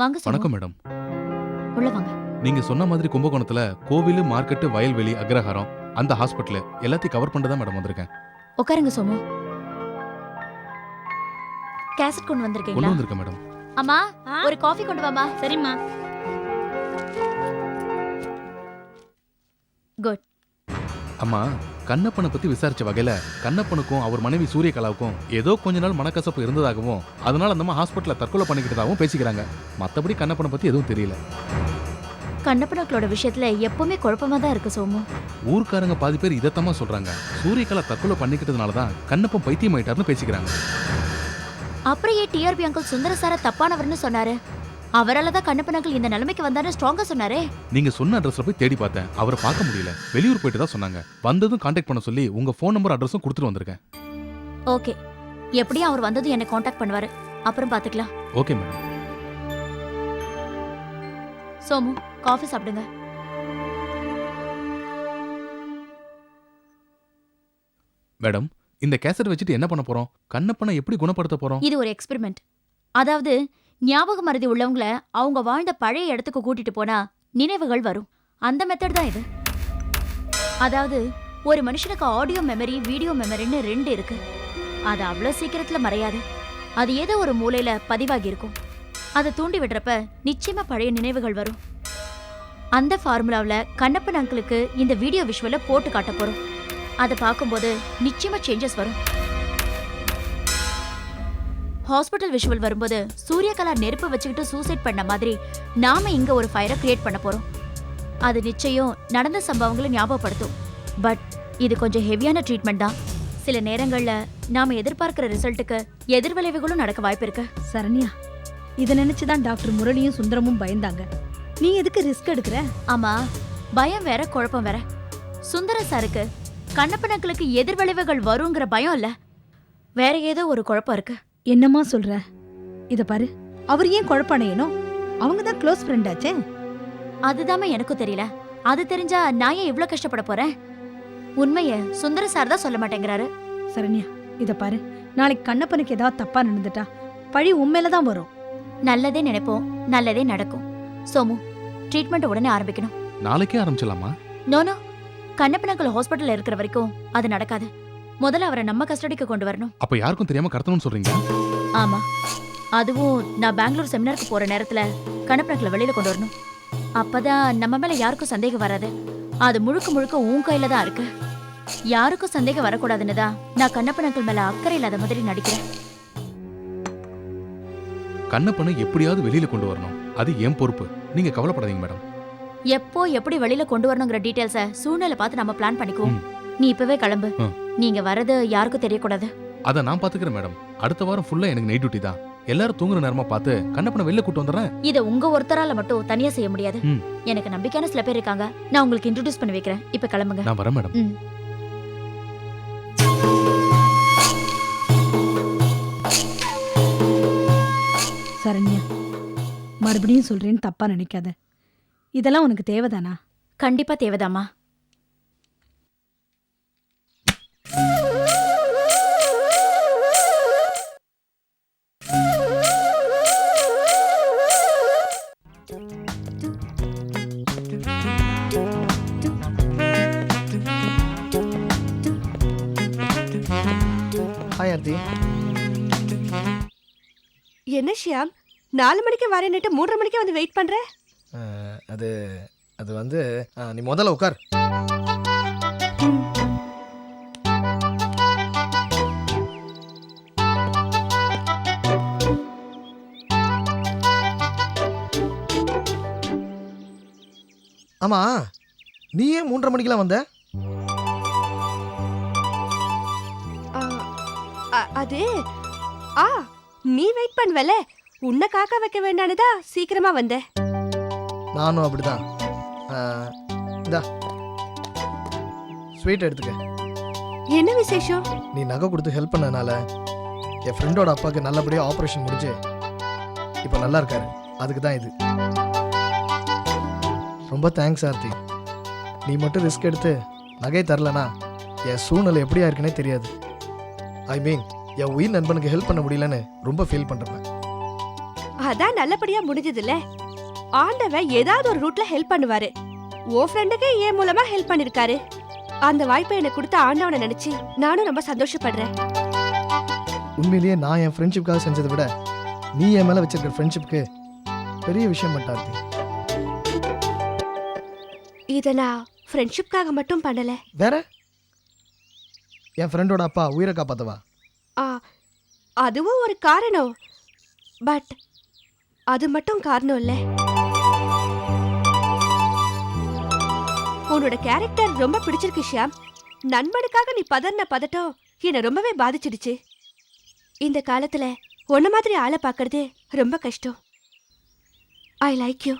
வாங்க வணக்கம் மேடம். உள்ள வாங்க. நீங்க சொன்ன மாதிரி கும்பகோணத்துல கோவில் மார்க்கெட் வயல்வெளி அக்ரஹாரம் அந்த ஹாஸ்பிட்டல் எல்லாத்தையும் கவர் பண்ணிட்டு தான் மேடம் வந்திருக்கேன். உட்காருங்க சோமு. கேசட் கொண்டு கொண்டு வந்திருக்கீங்களா வந்திருக்கேன் மேடம். அம்மா ஆ? ஒரு காஃபி கொண்டு வாமா சரிம்மா. அம்மா கண்ணப்பனை பத்தி விசாரிச்ச வகையில கண்ணப்பனுக்கும் அவர் மனைவி சூரியகலாவுக்கும் ஏதோ கொஞ்ச நாள் மனக்கசப்பு இருந்ததாகவும் அதனால அந்த ஹாஸ்பிட்டல்ல தற்கொலை பண்ணிக்கிட்டதாகவும் பேசிக்கிறாங்க. மத்தபடி கண்ணப்பனை பத்தி எதுவும் தெரியல. கண்ணப்பனக்களோட விஷயத்துல எப்பவுமே குழப்பமா தான் இருக்கு சோமு. ஊர்க்காரங்க பாதி பேர் இதைத்தமா சொல்றாங்க. சூரியகலா தற்கொலை பண்ணிக்கிட்டதுனால தான் கண்ணப்பன் பைத்தியம் ஆயிட்டாருன்னு பேசிக்கிறாங்க. அப்புறம் ஏன் டிஆர்பி அங்கிள் சுந்தர சார தப்பானவர்னு சொன்னாரு? அவரால தான் கண்ணப்பன் இந்த நிலைமைக்கு வந்தாரு ஸ்ட்ராங்கா சொன்னாரே. நீங்க சொன்ன அட்ரஸ்ல போய் தேடி பார்த்தேன். அவரை பார்க்க முடியல. வெளியூர் போயிட்டு தான் சொன்னாங்க. வந்ததும் கான்டாக்ட் பண்ண சொல்லி உங்க ஃபோன் நம்பர் அட்ரஸும் கொடுத்துட்டு வந்திருக்கேன். ஓகே எப்படியும் அவர் வந்ததும் என்னை காண்டாக்ட் பண்ணுவாரு. அப்புறம் பாத்துக்கலாம். ஓகே மேடம் சோமு காஃபி சாப்பிடுங்க. மேடம் இந்த கேசட் வச்சுட்டு என்ன பண்ண போறோம்? கண்ணப்பனை எப்படி குணப்படுத்த போறோம்? இது ஒரு எக்ஸ்பெரிமெண்ட் அதாவது ஞாபக மருதி உள்ளவங்கள அவங்க வாழ்ந்த பழைய இடத்துக்கு கூட்டிட்டு போனா நினைவுகள் வரும். அந்த மெத்தட் தான் இது. அதாவது ஒரு மனுஷனுக்கு ஆடியோ மெமரி வீடியோ மெமரின்னு ரெண்டு இருக்கு. அது அவ்வளோ சீக்கிரத்துல மறையாது. அது ஏதோ ஒரு மூலையில பதிவாகி இருக்கும். அதை தூண்டி விடுறப்ப நிச்சயமா பழைய நினைவுகள் வரும். அந்த ஃபார்முலாவில் கண்ணப்பன் அங்கிளுக்கு இந்த வீடியோ விஷுவலை போட்டு காட்ட போகிறோம் அதை பார்க்கும்போது நிச்சயமாக சேஞ்சஸ் வரும். ஹாஸ்பிட்டல் விஷுவல் வரும்போது சூரியகலா நெருப்பு வச்சுக்கிட்டு சூசைட் பண்ண மாதிரி நாம இங்க ஒரு ஃபயரை கிரியேட் பண்ண போறோம். அது நிச்சயம் நடந்த சம்பவங்களை ஞாபகப்படுத்தும். பட் இது கொஞ்சம் ஹெவியான ட்ரீட்மெண்ட் தான். சில நேரங்கள்ல நாம எதிர்பார்க்கிற ரிசல்ட்டுக்கு எதிர்விளைவுகளும் நடக்க வாய்ப்பு இருக்கு. சரண்யா இதை நினைச்சுதான் டாக்டர் முரளியும் சுந்தரமும் பயந்தாங்க. நீ எதுக்கு ரிஸ்க் எடுக்கிற? ஆமா பயம் வேற குழப்பம் வேற. சுந்தர சாருக்கு கண்ணப்பனக்களுக்கு எதிர்விளைவுகள் வருங்கிற பயம் இல்ல. வேற ஏதோ ஒரு குழப்பம் இருக்கு. என்னம்மா சொல்ற? இத பாரு. அவர் ஏன் குழப்பணையணும் அவங்க தான் க்ளோஸ் ஃப்ரெண்ட் ஆச்சே. அதுதாம்மா எனக்கும் தெரியல. அது தெரிஞ்சா நான் ஏன் இவ்ளோ கஷ்டப்பட போறேன்? உண்மைய சுந்தர சார் தான் சொல்ல மாட்டேங்கிறாரு. சரண்யா இத பாரு. நாளைக்கு கண்ணப்பனுக்கு ஏதாவது தப்பா நடந்துட்டா பழி உண்மையில தான் வரும். நல்லதே நினைப்போம். நல்லதே நடக்கும். சோமு ட்ரீட்மெண்ட் உடனே ஆரம்பிக்கணும். நாளைக்கே ஆரம்பிச்சலாமா நோனோ கண்ணப்பனக்கள் ஹாஸ்பிட்டல்ல இருக்கிற வரைக்கும் அது நடக்காது. முதல்ல அவரை நம்ம கஸ்டடிக்கு கொண்டு வரணும். அப்ப யாருக்கும் தெரியாம கடத்தணும்னு சொல்றீங்க? ஆமா. அதுவும் நான் பெங்களூர் செமினாருக்கு போற நேரத்துல கண்ணப்பனக்களை வெளியில கொண்டு வரணும். அப்பதான் நம்ம மேல யாருக்கும் சந்தேகம் வராது. அது முழுக்க முழுக்க உன் கையில தான் இருக்கு. யாருக்கும் சந்தேகம் வரக்கூடாதுன்னு தான் நான் கண்ணப்பனக்கள் மேல அக்கறை இல்லாத மாதிரி நடிக்கிறேன். கண்ணப்பனை எப்படியாவது வெளியில கொண்டு வரணும். அது என் பொறுப்பு. நீங்க கவலைப்படாதீங்க மேடம். எப்போ எப்படி வெளியில கொண்டு வரணுங்கிற டீடைல்ஸ சூழ்நிலை பார்த்து நம்ம பிளான் பண்ணிக்குவோம். நீ இப்பவே கிளம்பு. நீங்க வரது யாருக்கும் தெரியக்கூடாது. அதை நான் பாத்துக்கிறேன் மேடம். அடுத்த வாரம் ஃபுல்லா எனக்கு நைட் டியூட்டி தான். எல்லாரும் தூங்குற நேரமா பார்த்து கண்ணப்பனை வெளில கூட்டு வந்துடுறேன். இத உங்க ஒருத்தரால மட்டும் தனியா செய்ய முடியாது. ம். எனக்கு நம்பிக்கையான சில பேர் இருக்காங்க. நான் உங்களுக்கு இன்ட்ரோடியூஸ் பண்ணி வைக்கிறேன். இப்ப கிளம்புங்க. நான் வரேன் மேடம். ம். சரண்யா மறுபடியும் சொல்றேன்னு தப்பா நினைக்காத. இதெல்லாம் உனக்கு தேவைதானா? கண்டிப்பா தேவைதாம்மா. ஆர்த்தி என்ன ஷியாம்? நாலு மணிக்கு வரேன்னுட்டு மூன்றரை மணிக்கு வந்து வெயிட் பண்ற? அது அது வந்து நீ முதல்ல உட்கார் ஆமா நீ ஏன் மூன்றரை மணிக்கெல்லாம் வந்த? அது ஆ நீ வெயிட் பண்ணுவல. உன்னை காக்க வைக்க வேண்டானுதா சீக்கிரமா வந்த. நானும் அப்படிதான். இந்தா. ஸ்வீட் எடுத்துக்க. என்ன விசேஷம்? நீ நகை கொடுத்து ஹெல்ப் பண்ணனால என் ஃப்ரெண்டோட அப்பாவுக்கு நல்லபடியாக ஆப்ரேஷன் முடிஞ்சு இப்போ நல்லா இருக்காரு. அதுக்கு தான் இது. ரொம்ப தேங்க்ஸ் ஆர்த்தி. நீ மட்டும் ரிஸ்க் எடுத்து நகை தரலனா என் சூழ்நிலை எப்படியா இருக்குன்னே தெரியாது. ஐ மீன் என் உயிர் நண்பனுக்கு ஹெல்ப் பண்ண முடியலன்னு ரொம்ப ஃபீல் பண்ணுறேன் அதான் நல்லபடியா முடிஞ்சதுல ஆண்டவன் ஏதாவது ஒரு ரூட்ல ஹெல்ப் பண்ணுவாரு. ஓ ஃப்ரெண்டுக்கு என் மூலமா ஹெல்ப் பண்ணிருக்காரு. அந்த வாய்ப்பை எனக்கு கொடுத்த ஆண்டவனை நினைச்சு நானும் ரொம்ப சந்தோஷப்படுறேன். உண்மையிலேயே நான் என் ஃப்ரெண்ட்ஷிப்காக செஞ்சதை விட நீ என் மேலே வச்சிருக்கிற ஃப்ரெண்ட்ஷிப்க்கு பெரிய விஷயம் பண்ணிட்டார்த்தி இத நான் ஃப்ரெண்ட்ஷிப்காக மட்டும் பண்ணல. வேற? என் ஃப்ரெண்டோட அப்பா உயிரை காப்பாத்தவா? அதுவும் ஒரு காரணம். பட் அது மட்டும் காரணம் இல்ல. உன்னோட கேரக்டர் ரொம்ப பிடிச்சிருக்கு ஷியாம். நண்பனுக்காக நீ பதறின பதட்டம் என்னை ரொம்பவே பாதிச்சிடுச்சு. இந்த காலத்துல உன்ன மாதிரி ஆளை பார்க்கறது ரொம்ப கஷ்டம். ஐ லைக் யூ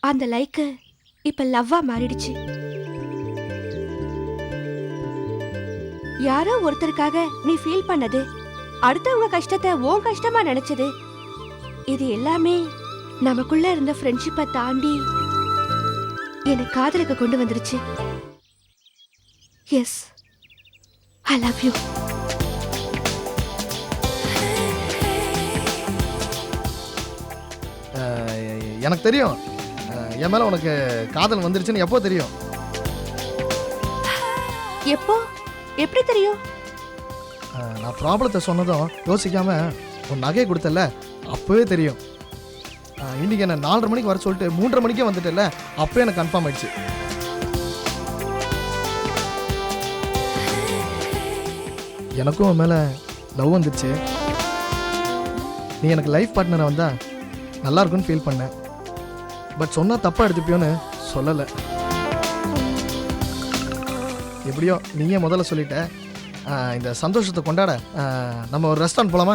அந்த லைக்கு இப்ப லவ்வா மாறிடுச்சு. யாரோ ஒருத்தருக்காக நீ ஃபீல் பண்ணது. அடுத்தவங்க கஷ்டத்தை உன் கஷ்டமா நினைச்சது. இது எல்லாமே நமக்குள்ள இருந்த ஃப்ரெண்ட்ஷிப்பை தாண்டி என்னை காதலுக்கு கொண்டு வந்துருச்சு. எஸ் ஐ லவ் யூ எனக்கு தெரியும். என் மேலே உனக்கு காதல் வந்துருச்சுன்னு எப்போ தெரியும்? எப்போ? எப்படி தெரியும்? அஹ் நான் ப்ராப்ளத்தை சொன்னதும் யோசிக்காம உன் நகையை கொடுத்தல அப்போவே தெரியும். அஹ் இன்னைக்கு என்ன நாலரை மணிக்கு வர சொல்லிட்டு மூன்றரை மணிக்கே வந்துட்டல அப்போ எனக்கு கன்ஃபார்ம் ஆயிடுச்சு. எனக்கும் உன் மேலே லவ் வந்துடுச்சு நீ எனக்கு லைஃப் பார்ட்னரை வந்தா நல்லா இருக்கும்னு ஃபீல் பண்ணேன். பட் சொன்னா தப்பாக எடுத்துப்பியோன்னு சொல்லலை. எப்படியோ நீயே முதல்ல சொல்லிட்ட. இந்த சந்தோஷத்தை கொண்டாட நம்ம ஒரு ரெஸ்டாரண்ட் போலாமா?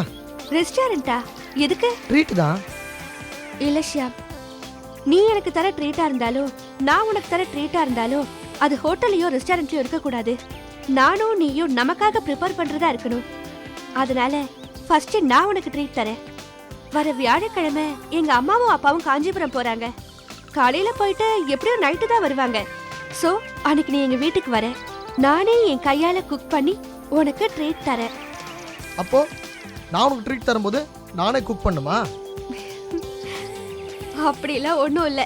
ரெஸ்டாரண்டா எதுக்கு? ட்ரீட் தான். இல்ல ஷியாம் நீ எனக்கு தர ட்ரீட்டா இருந்தாலும் நான் உனக்கு தர ட்ரீட்டா இருந்தாலும் அது ஹோட்டல்லையோ ரெஸ்டாரண்ட்லயோ இருக்கக்கூடாது. நானும் நீயும் நமக்காக ப்ரிப்பேர் பண்றதா இருக்கணும். அதனால ஃபர்ஸ்ட் நான் உனக்கு ட்ரீட் தரேன். வர வியாழக்கிழமை எங்க அம்மாவும் அப்பாவும் காஞ்சிபுரம் போறாங்க. காலையில போயிட்டு எப்படியும் நைட்டு தான் வருவாங்க. சோ அன்னைக்கு நீ எங்க வீட்டுக்கு வர. நானே என் கையால குக் பண்ணி உனக்கு ட்ரீட் தரேன். அப்போ நான் உனக்கு ட்ரீட் தரும்போது நானே குக் பண்ணுமா? அப்படிலாம் ஒன்றும் இல்லை.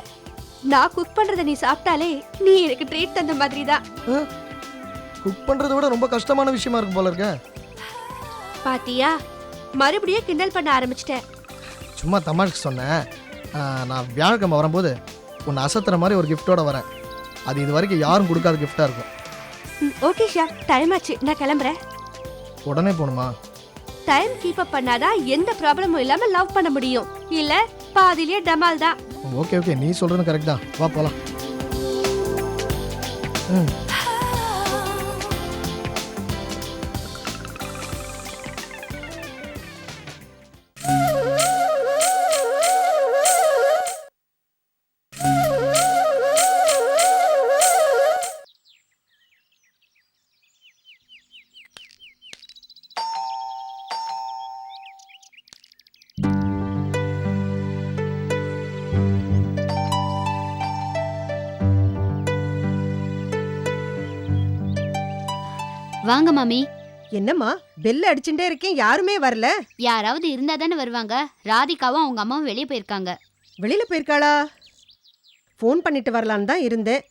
நான் குக் பண்றத நீ சாப்பிட்டாலே நீ எனக்கு ட்ரீட் தந்த மாதிரி தான் குக் பண்றதை விட ரொம்ப கஷ்டமான விஷயமா இருக்கும் போல இருக்க. பாத்தியா மறுபடியும் கிண்டல் பண்ண ஆரம்பிச்சிட்டேன். சும்மா தமாஷ்க்கு சொன்னேன். நான் வியாழக்கிழமை வரும்போது உன்னை அசத்துற மாதிரி ஒரு கிஃப்டோட வரேன். அது இது வரைக்கும் யாரும் கொடுக்காத கிஃப்டாக இருக்கும். ஓகே ஷா டைம் ஆச்சு. நான் கிளம்புறேன். உடனே போகணுமா டைம் கீப் அப் பண்ணாதான் எந்த ப்ராப்ளமும் இல்லாம லவ் பண்ண முடியும். இல்ல பாதியிலே டமால் தான். ஓகே ஓகே நீ சொல்றது கரெக்ட் தான். வா போகலாம் ம். வாங்க மாமி. என்னம்மா பெல் அடிச்சுட்டே இருக்கேன் யாருமே வரல. யாராவது இருந்தா தானே வருவாங்க. ராதிகாவும் அவங்க அம்மாவும் வெளியே போயிருக்காங்க. வெளியில போயிருக்காளா? ஃபோன் பண்ணிட்டு வரலான்னு தான் இருந்தேன்.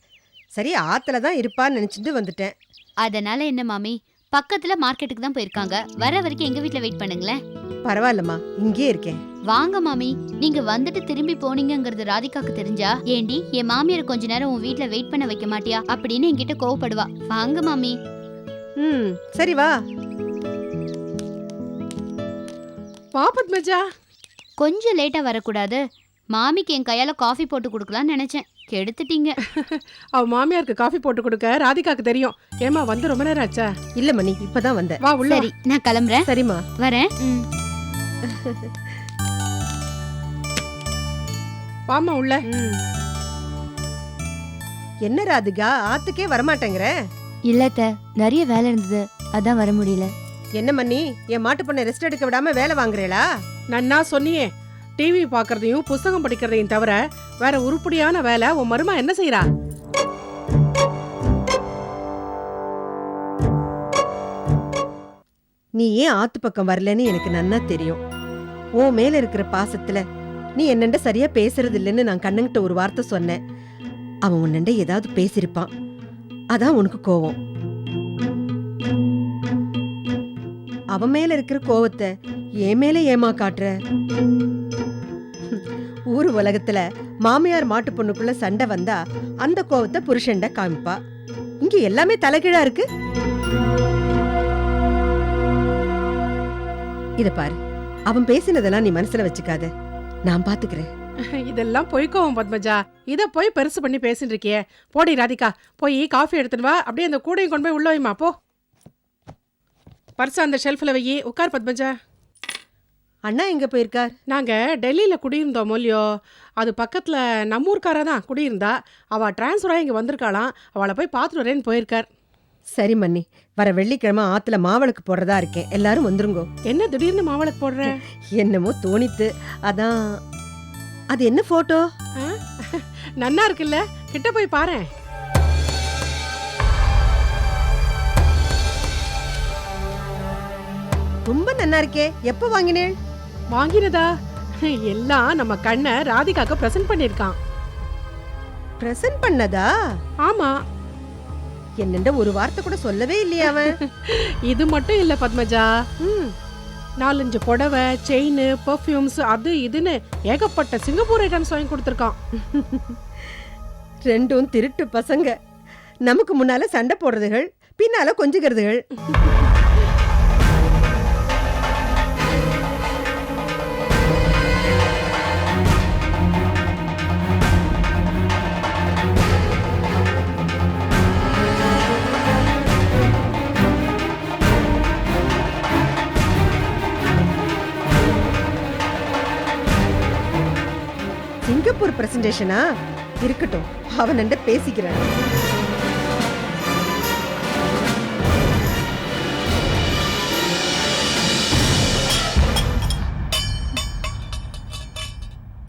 சரி ஆத்துல தான் இருப்பான்னு நினைச்சிட்டு வந்துட்டேன். அதனால என்ன மாமி? பக்கத்துல மார்க்கெட்டுக்கு தான் போயிருக்காங்க. வர வரைக்கும் எங்க வீட்ல வெயிட் பண்ணுங்களேன். பரவாயில்லம்மா இங்கே இருக்கேன். வாங்க மாமி. நீங்க வந்துட்டு திரும்பி போனீங்கங்கிறது ராதிகாக்கு தெரிஞ்சா? ஏண்டி என் மாமியார் கொஞ்ச நேரம் உன் வீட்ல வெயிட் பண்ண வைக்க மாட்டியா? அப்படின்னு என்கிட்ட கோவப்படுவா. வாங்க மாமி. ம் சரி வா. பாப்பத் கொஞ்சம் லேட்டா வரக்கூடாது. மாமிக்கு என் கையால காஃபி போட்டு கொடுக்கலாம்னு நினைச்சேன். கெடுத்துட்டீங்க. அவ மாமியாருக்கு காஃபி போட்டு கொடுக்க ராதிகாக்கு தெரியும். ஏமா வந்து ரொம்ப நேரம் ஆச்சா? இல்ல மணி இப்பதான் வந்தேன். வா உள்ள சரி நான் கிளம்புறேன். சரிம்மா. வரேன். வாமா உள்ள. ம். என்ன ராதிகா ஆத்துக்கே வரமாட்டேங்கிற? இல்லத்த நிறைய வேலை இருந்தது. அதான் வர முடியல. என்ன மண்ணி என் மாட்டு பொண்ணை ரெஸ்ட் எடுக்க விடாம வேலை வாங்குறீளா? நன்னா சொன்னியே டிவி பாக்குறதையும் புஸ்தகம் படிக்கிறதையும் தவிர வேற உருப்படியான வேலை உன் மருமா என்ன செய்யறா நீ ஏன் ஆத்து பக்கம் வரலன்னு எனக்கு நன்னா தெரியும். உன் மேல இருக்கிற பாசத்துல நீ என்னண்ட சரியா பேசுறது இல்லைன்னு நான் கண்ணங்கிட்ட ஒரு வார்த்தை சொன்னேன். அவன் உன்னண்ட ஏதாவது பேசியிருப்பான். அதான் உனக்கு கோவம். அவன் மேல இருக்கிற கோவத்தை என் மேல ஏமா காட்டுற? ஊர் உலகத்துல மாமியார் மாட்டு பொண்ணுக்குள்ள சண்டை வந்தா அந்த கோவத்தை புருஷன்ட காமிப்பா. இங்க எல்லாமே தலைகீழா இருக்கு. இத பாரு அவன் பேசினதெல்லாம் நீ மனசுல வச்சுக்காத. நான் பாத்துக்கிறேன். இதெல்லாம் பொய்க்கோவும் பத்மஜா. இத போய் பெருசு பண்ணி பேசிட்டு இருக்கியே போடி ராதிகா போய் காஃபி எடுத்துட்டு வா. அப்படியே அந்த கூடையும் கொண்டு போய் உள்ள வைமா போ. பர்ஸ் அந்த ஷெல்ஃபில் வை. உட்கார் பத்மஜா. அண்ணா எங்க போயிருக்கார்? நாங்க டெல்லியில குடியிருந்தோம் மொழியோ அது பக்கத்துல நம்ம ஊர்க்காரா தான் குடியிருந்தா. அவ டிரான்ஸ்ஃபரா இங்க வந்திருக்காளாம். அவளை போய் பார்த்துட்டு வரேன்னு போயிருக்கார். சரி மன்னி. வர வெள்ளிக்கிழமை ஆத்துல மாவளுக்கு போடுறதா இருக்கேன். எல்லாரும் வந்துருங்கோ. என்ன திடீர்னு மாவளுக்கு போடுற? என்னமோ தோணித்து. அதான் அது என்ன போட்டோ? நன்னா இருக்குல்ல. கிட்ட போய் பாரேன். ரொம்ப நன்னா இருக்கே. எப்போ வாங்கினேன் வாங்கினதா? எல்லாம் நம்ம கண்ணை ராதிகாக்கு பிரசன்ட் பண்ணிருக்கான் பிரசன்ட் பண்ணதா? ஆமா. என்னண்ட ஒரு வார்த்தை கூட சொல்லவே இல்லையா அவன். இது மட்டும் இல்ல பத்மஜா. ம், நாலஞ்சு புடவை செயின் பர்ஃப்யூம்ஸ் அது இதுன்னு ஏகப்பட்ட சிங்கப்பூர் ஐட்டம்ஸ் வாங்கி கொடுத்துருக்கான். ரெண்டும் திருட்டு பசங்க. நமக்கு முன்னால சண்டை போடுறதுகள் பின்னால கொஞ்சுகிறதுகள். சிங்கப்பூர் பிரசன்டேஷனா? இருக்கட்டும் அவன் பேசிக்கிறான்.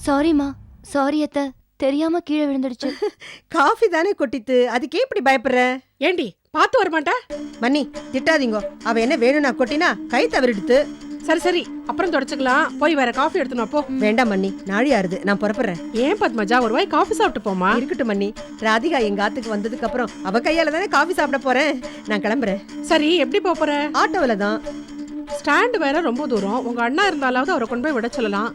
சாரிம்மா சாரி அத்த. தெரியாம கீழே விழுந்துடுச்சு. காஃபி தானே கொட்டித்து அதுக்கே இப்படி பயப்படுற? ஏண்டி பார்த்து வரமாட்டா? மன்னி திட்டாதீங்கோ. அவ என்ன வேணும்னா கொட்டினா கை தவறிடுத்து. சரி சரி. அப்புறம் தொடச்சுக்கலாம். போய் வேற காஃபி எடுத்துன்னு வா, போ. வேண்டாம் மன்னி. நாழி ஆறுது. நான் புறப்படுறேன். ஏன் பத்மஜா? ஒரு வாய் காஃபி சாப்பிட்டு போமா இருக்கட்டும் மன்னி. ராதிகா எங்க ஆத்துக்கு வந்ததுக்கு அப்புறம் அவ கையால தானே காஃபி சாப்பிட போறேன். நான் கிளம்புறேன். சரி எப்படி போப் போற? ஆட்டோவில் தான். ஸ்டாண்ட் வேற ரொம்ப தூரம். உங்க அண்ணா இருந்தாலாவது அவரை கொண்டு போய் விட சொல்லலாம்.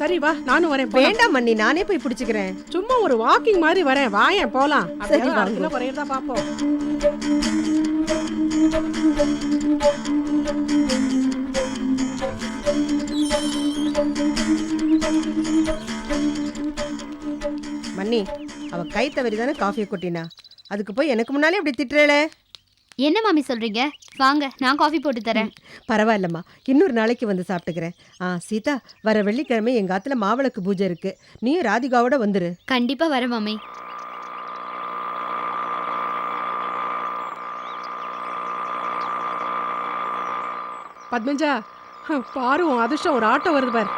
சரி வா. நானும் வரேன். வேண்டாம் மன்னி. நானே போய் பிடிச்சுக்கிறேன். சும்மா ஒரு வாக்கிங் மாதிரி வரேன். வாயேன் போலாம். சரி, குறையறதா பாப்போம். மன்னி அவ கை தவறி தானே காஃபியை கொட்டினா? அதுக்கு போய் எனக்கு முன்னாலே இப்படி திட்டுறேளே. என்ன மாமி சொல்றீங்க? வாங்க நான் காஃபி போட்டு தரேன். பரவாயில்லம்மா. இன்னொரு நாளைக்கு வந்து சாப்பிட்டுக்கிறேன். ஆ சீதா வர வெள்ளிக்கிழமை எங்க ஆத்துல மாவிளக்கு பூஜை இருக்கு. நீயும் ராதிகாவோட வந்துரு. கண்டிப்பா வரேன் மாமி. பத்மஜா பாரு அதிர்ஷ்டம் ஒரு ஆட்டோ வருது பார்.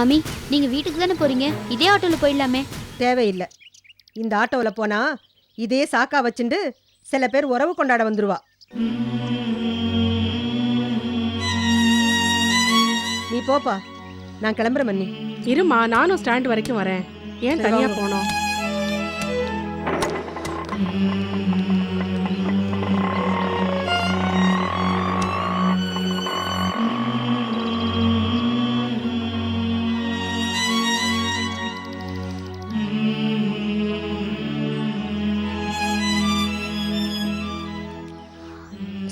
மாமி நீங்க வீட்டுக்கு தானே போறீங்க? இதே ஆட்டோல போயிடலாமே. தேவையில்லை. இந்த ஆட்டோவில் போனா இதே சாக்கா வச்சுண்டு சில பேர் உறவு கொண்டாட வந்துருவா. நீ போப்பா. நான் கிளம்புறேன் மன்னி. இருமா நானும் ஸ்டாண்ட் வரைக்கும் வரேன். ஏன் தனியா. போனோம்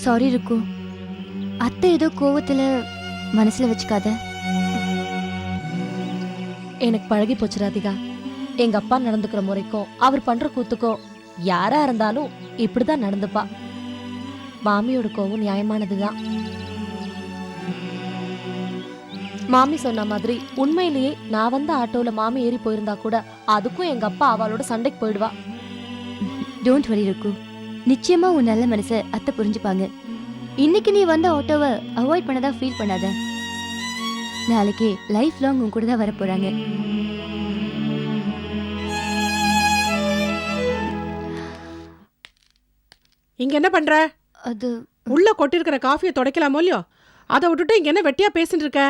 சாரி ருக்கு அத்தை ஏதோ கோவத்துல மனசுல வச்சுக்காத. எனக்கு பழகி போச்சு ராதிகா எங்க அப்பா நடந்துக்கிற முறைக்கும் அவர் பண்ற கூத்துக்கும் யாரா இருந்தாலும் இப்படிதான் நடந்துப்பா. மாமியோட கோவம் நியாயமானதுதான். மாமி சொன்ன மாதிரி உண்மையிலேயே நான் வந்த ஆட்டோல மாமி ஏறி போயிருந்தா கூட அதுக்கும் எங்க அப்பா அவளோட சண்டைக்கு போயிடுவா. டோன்ட் வரி ருக்கு நிச்சயமா உன் நல்ல மனசை அத்தை புரிஞ்சுப்பாங்க. இன்னைக்கு நீ வந்த ஆட்டோவை அவாய்ட் பண்ணதா ஃபீல் பண்ணாத. நாளைக்கு லைஃப் லாங் உன் கூட தான் வர போறாங்க இங்க என்ன பண்ற? அது உள்ள கொட்டிருக்கிற காஃபியை துடைக்கலாமோ இல்லையோ? அதை விட்டுட்டு இங்க என்ன வெட்டியா பேசிட்டு இருக்க?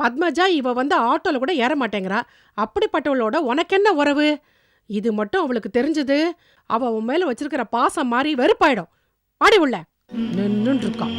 பத்மஜா இவ வந்து ஆட்டோல கூட ஏற மாட்டேங்கிறா. அப்படிப்பட்டவளோட உனக்கு என்ன உறவு? இது மட்டும் அவளுக்கு தெரிஞ்சது. அவ உன் மேல வச்சிருக்கிற பாசம் மாதிரி வெறுப்பாயிடும். ஆடி உள்ள. நின்னுட்டு இருக்கான்